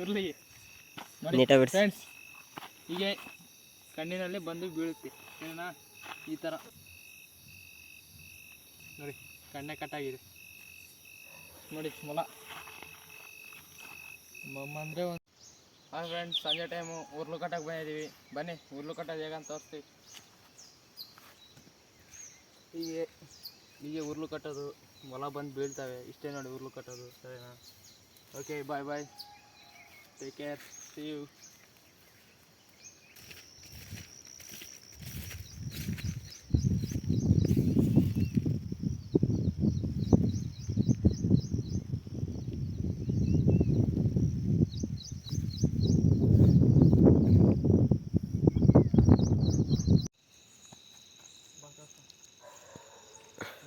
ಇರಲಿ. ನೋಡಿ ನೀಟಾಗಿ ಬಿಡ್ಸಿ. ಫ್ರೆಂಡ್ಸ್ ಹೀಗೆ ಕಣ್ಣಿನಲ್ಲಿ ಬಂದು ಬೀಳುತ್ತೆ. ಏನಾ ಈ ತರ. ನೋಡಿ ಕಣ್ಣೆ ಕಟ್ಟಾಗಿದೆ ನೋಡಿ ಮೊಲ ಅಂದರೆ ಒಂದು ಹಾಂ ಫ್ರೆಂಡ್ಸ್ ಸಂಜೆ ಟೈಮು ಉರ್ಲು ಕಟ್ಟಕ್ಕೆ ಬಂದಿದ್ದೀವಿ. ಬನ್ನಿ ಉರ್ಲು ಕಟ್ಟೋದು ಹೇಗಂತ ತೋರಿಸ್ತೀವಿ. ಹೀಗೆ ಹೀಗೆ ಉರ್ಲು ಕಟ್ಟೋದು, ಹೊಲ ಬಂದು ಬೀಳ್ತವೆ, ಇಷ್ಟೇ ನೋಡಿ ಉರ್ಲು ಕಟ್ಟೋದು, ಸರಿನಾ? Okay bye bye take care see you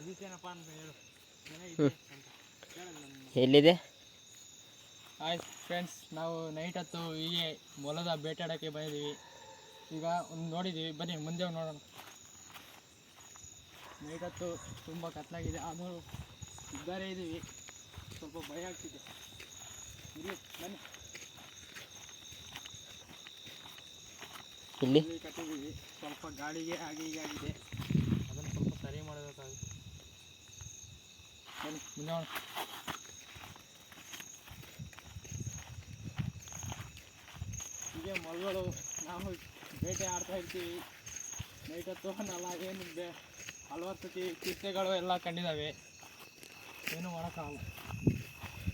ಇದಕ್ಕೇನಪ್ಪ ಅಂತ ಎಲ್ಲಿದೆ? ಹಾಯ್ ಫ್ರೆಂಡ್ಸ್ ನಾವು ನೈಟ್ ಹೊತ್ತು ಹೀಗೆ ಮೊಲದ ಬೇಟಾಡೋಕ್ಕೆ ಬಂದಿದ್ದೀವಿ ಈಗ ಒಂದು ನೋಡಿದ್ದೀವಿ ಬನ್ನಿ ಮುಂದೆ ನೋಡೋಣ. ನೈಟ್ ಹೊತ್ತು ತುಂಬ ಕತ್ತಲಾಗಿದೆ ಆದರೂ ಇದ್ದಾರೆ ಇದ್ದೀವಿ. ಸ್ವಲ್ಪ ಭಯ ಆಗ್ತಿದೆ. ಇಲ್ಲಿ ಬನ್ನಿ. ಇಲ್ಲಿ? ಇಲ್ಲಿ ಕಟ್ಟಿದ್ದೀವಿ. ಸ್ವಲ್ಪ ಗಾಳಿಗೆ ಹಾಗೆ ಹೀಗೆ ಆಗಿದೆ ಅದನ್ನು ಸ್ವಲ್ಪ ಸರಿ ಮಾಡಬೇಕಾಗುತ್ತೆ ಹೋಗೋಣ ಹೀಗೆ ಮಲ್ಗಳು ನಾವು ಬೇಟೆ ಆಡ್ತಾ ಇರ್ತೀವಿ. ನೈಟ್ ಹೊತ್ತು ನಲ್ಲ ಏನಿದೆ ಹಲವಾರು ಸತಿ ಚಿಟ್ಟೆಗಳು ಎಲ್ಲ ಕಂಡಿದ್ದಾವೆ ಏನು ಮಾಡೋಕ್ಕಾಗಲ್ಲ.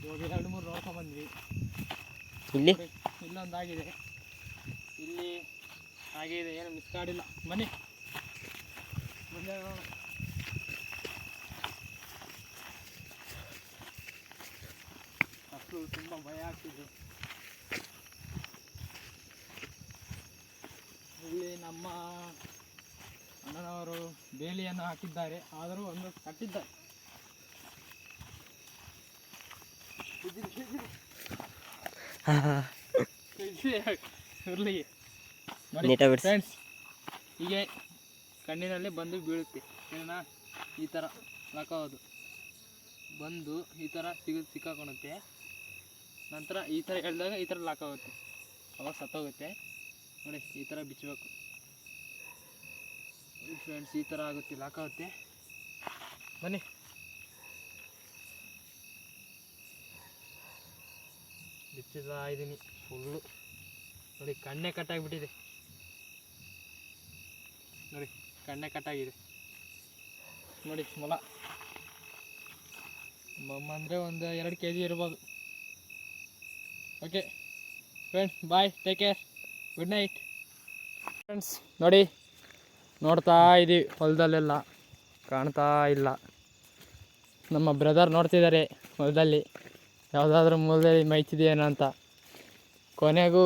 ಇವಾಗ ಎರಡು ಮೂರು ನೋಡ್ಕೊಂಡ್ಬಂದ್ವಿ ಇಲ್ಲಿ? ನೋಡಿ, ಇಲ್ಲೊಂದಾಗಿದೆ. ಇಲ್ಲಿ ಹಾಗೆ ಇದೆ ಏನು ಮಿಸ್ ಕಾಡಿಲ್ಲ. ಮನೆ ಮುಂದೆ ಅಸಲು ತುಂಬ ಭಯ ಆಗ್ತಿದೆ ಇಲ್ಲಿ ನಮ್ಮ ಅಣ್ಣನವರು ಬೇಲಿಯನ್ನು ಹಾಕಿದ್ದಾರೆ ಆದರೂ ಒಂದು ಕಟ್ಟಿದ್ದಾರೆ. ಇರಲಿ. ಫ್ರೆಂಡ್ಸ್ ಹೀಗೆ ಕಣ್ಣಿನಲ್ಲಿ ಬಂದು ಬೀಳುತ್ತೆ. ಏನಾ ಈ ಥರ ಹಾಕೋದು ಬಂದು ಈ ಥರ ಸಿಗ ಸಿಕ್ಕಾಕೊಳುತ್ತೆ ನಂತರ ಈ ಥರ ಎಳ್ದಾಗ ಈ ಥರ ಲಾಕ್ ಆಗುತ್ತೆ. ಅವಾಗ ಸತ್ತೋಗುತ್ತೆ. ನೋಡಿ, ಈ ಥರ ಬಿಚ್ಚಬೇಕು ಫ್ರೆಂಡ್ಸ್ ಈ ಥರ ಆಗುತ್ತೆ ಲಾಕ್ ಆಗುತ್ತೆ. ಬನ್ನಿ. ಬಿಚ್ಚಿದ ಇದ್ದೀನಿ ಫುಲ್ಲು ನೋಡಿ, ಕಣ್ಣೆ ಕಟ್ಟಾಗಿಬಿಟ್ಟಿದೆ ನೋಡಿ, ಕಣ್ಣೆ ಕಟ್ಟಾಗಿದೆ ನೋಡಿ, ಮೊಲ. ಮಮ್ಮ ಅಂದರೆ ಒಂದು ಎರಡು ಕೆ ಜಿ ಇರ್ಬೋದು. Okay friends bye take care good night friends ನೋಡಿ, ನೋಡ್ತಾ ಇದ್ದೀವಿ. ಹೊಲದಲ್ಲೆಲ್ಲ ಕಾಣ್ತಾ ಇಲ್ಲ. ನಮ್ಮ ಬ್ರದರ್ ನೋಡ್ತಿದ್ದಾರೆ ಹೊಲದಲ್ಲಿ. ಯಾವುದಾದ್ರೂ ಮೂಲದಲ್ಲಿ ಮೈತಿದೆಯೇನೋ ಅಂತ. ಕೊನೆಗೂ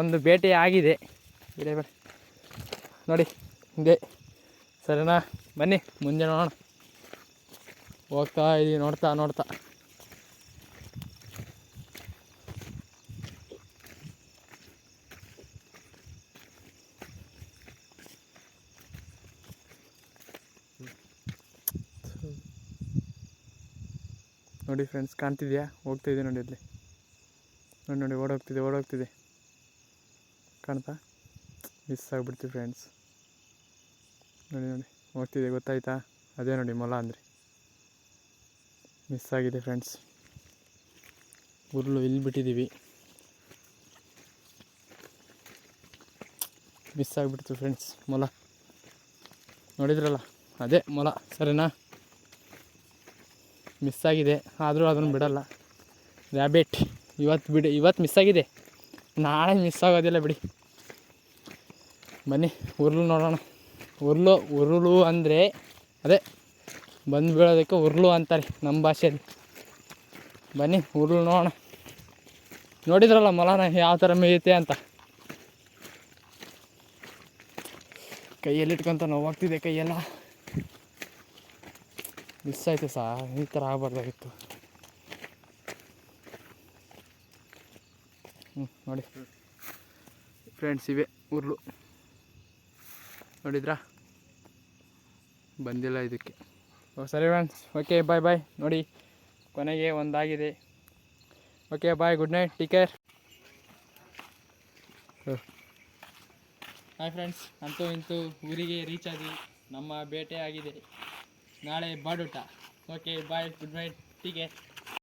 ಒಂದು ಭೇಟಿ ಆಗಿದೆ. ನೋಡಿ, ಹಿಂಗೆ. ಸರಿನಾ? ಬನ್ನಿ, ಮುಂದೆ ನೋಡೋಣ. ಹೋಗ್ತಾ ಇದ್ದೀವಿ ನೋಡ್ತಾ ನೋಡ್ತಾ. ನೋಡಿ ಫ್ರೆಂಡ್ಸ್ ಕಾಣ್ತಿದ್ಯಾ? ಹೋಗ್ತಿದೆ ನೋಡಿ ಇಲ್ಲಿ ನೋಡಿ ನೋಡಿ, ಓಡೋಗ್ತಿದೆ ಓಡೋಗ್ತಿದೆ. ಕಾಣ್ತಾ? ಮಿಸ್ ಆಗಿಬಿಡ್ತೀವಿ ಫ್ರೆಂಡ್ಸ್ ನೋಡಿ ನೋಡಿ, ಹೋಗ್ತಿದೆ, ಗೊತ್ತಾಯ್ತಾ? ಅದೇ ನೋಡಿ, ಮೊಲ ಅಂದರೆ. ಮಿಸ್ ಆಗಿದೆ ಫ್ರೆಂಡ್ಸ್ ಉರುಳು ಇಲ್ಲಿ ಬಿಟ್ಟಿದ್ದೀವಿ ಮಿಸ್ ಆಗಿಬಿಡ್ತು ಫ್ರೆಂಡ್ಸ್ ಮೊಲ. ನೋಡಿದ್ರಲ್ಲ? ಅದೇ ಮೊಲ, ಸರಿನಾ? ಮಿಸ್ ಆಗಿದೆ. ಆದರೂ ಅದನ್ನು ಬಿಡೋಲ್ಲ. ರ್ಯಾಬಿಟ್ ಇವತ್ತು ಬಿಡಿ ಇವತ್ತು ಮಿಸ್ ಆಗಿದೆ. ನಾಳೆ ಮಿಸ್ ಆಗೋದಿಲ್ಲ ಬಿಡಿ. ಬನ್ನಿ ಉರುಳು ನೋಡೋಣ. ಉರುಳು ಉರುಳು ಅಂದರೆ, ಅದೇ, ಬಂದು ಬೀಳೋದಕ್ಕೆ ಉರುಳು ಅಂತಾರೆ ನಮ್ಮ ಭಾಷೆಯಲ್ಲಿ. ಬನ್ನಿ, ಉರುಳು ನೋಡೋಣ. ನೋಡಿದ್ರಲ್ಲ ಮೊಲನ ಯಾವ ಥರ ಮೇಯುತ್ತೆ ಅಂತ? ಕೈಯಲ್ಲಿ ಇಟ್ಕೊಂತ ನೋವಾಗ್ತಿದೆ ಕೈಯೆಲ್ಲ. ಮಿಸ್ ಆಯಿತು ಸಾ, ಈ ಥರ ಆಗಬಾರ್ದಾಗಿತ್ತು. ಹ್ಞೂ ನೋಡಿ. ಫ್ರೆಂಡ್ಸ್ ಇವೆ ಉರುಳು ನೋಡಿದ್ರಾ? ಬಂದಿಲ್ಲ ಇದಕ್ಕೆ. ಓ, ಸರಿ ಫ್ರೆಂಡ್ಸ್ ಓಕೆ ಬಾಯ್ ಬಾಯ್ ನೋಡಿ, ಕೊನೆಗೆ ಒಂದಾಗಿದೆ. Okay bye good night take care hi friends ಅಂತೂ ಇಂತೂ ಊರಿಗೆ ರೀಚ್ ಆಗಿ ನಮ್ಮ ಬೇಟೆ ಆಗಿದೆ. ನಾಳೆ ಬಾಡೂಟ. Okay bye good night take